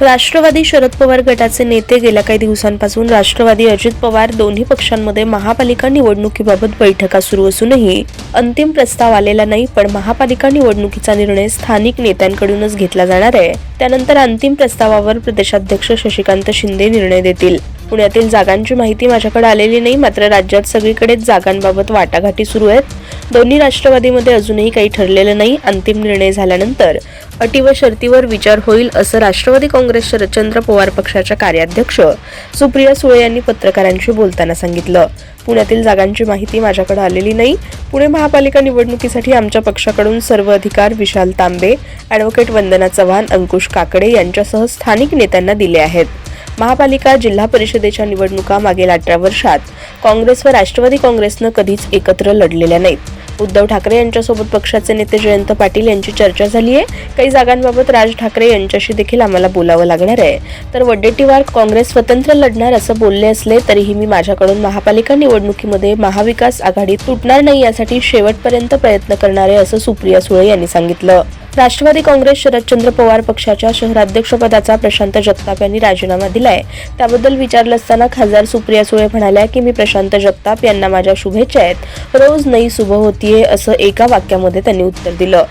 राष्ट्रवादी शरद पवार गटाचे नेते गेल्या काही दिवसांपासून राष्ट्रवादी अजित पवार दोन्ही पक्षांमध्ये महापालिका निवडणुकीबाबत बैठका सुरू असूनही अंतिम प्रस्ताव आलेला नाही पण महापालिका निवडणुकीचा निर्णय स्थानिक नेत्यांकडूनच घेतला जाणार आहे. त्यानंतर अंतिम प्रस्तावावर प्रदेशाध्यक्ष शशिकांत शिंदे निर्णय देतील. पुण्यातील जागांची माहिती माझ्याकडे आलेली नाही मात्र राज्यात सगळीकडेच जागांबाबत वाटाघाटी सुरू आहेत. दोन्ही राष्ट्रवादीमध्ये अजूनही काही ठरलेलं नाही अंतिम निर्णय झाल्यानंतर. अटी व शर्तीवर विचार होईल असं राष्ट्रवादी काँग्रेस शरदचंद्र पवार पक्षाच्या कार्याध्यक्ष सुप्रिया सुळे यांनी पत्रकारांशी बोलताना सांगितलं. पुण्यातील जागांची माहिती माझ्याकडे आलेली नाही. पुणे महापालिका निवडणुकीसाठी आमच्या पक्षाकडून सर्व अधिकार विशाल तांबे ॲडव्होकेट वंदना चव्हाण अंकुश काकडे यांच्यासह स्थानिक नेत्यांना दिले आहेत. महापालिका जिल्हा परिषदेच्या निवडणुका मागील अठरा वर्षात काँग्रेस व राष्ट्रवादी काँग्रेसनं कधीच एकत्र लढलेल्या नाहीत. उद्धव ठाकरे यांच्यासोबत पक्षाचे नेते जयंत पाटील यांची चर्चा झाली आहे. काही जागांबाबत राज ठाकरे यांच्याशी देखील आम्हाला बोलावं लागणार आहे. तर वडेट्टीवार काँग्रेस स्वतंत्र लढणार असं बोलले असले तरीही मी माझ्याकडून महापालिका निवडणुकीमध्ये महाविकास आघाडी तुटणार नाही यासाठी शेवटपर्यंत प्रयत्न करणार आहे असं सुप्रिया सुळे यांनी सांगितलं. राष्ट्रवादी काँग्रेस शरदचंद्र पवार पक्षाच्या शहराध्यक्षपदाचा प्रशांत जगताप यांनी राजीनामा दिलाय. त्याबद्दल विचारलं असताना खासदार सुप्रिया सुळे म्हणाल्या की मी प्रशांत जगताप यांना माझ्या शुभेच्छा आहेत. रोज नई सुबह होतीये असं एका वाक्यामध्ये त्यांनी उत्तर दिलं.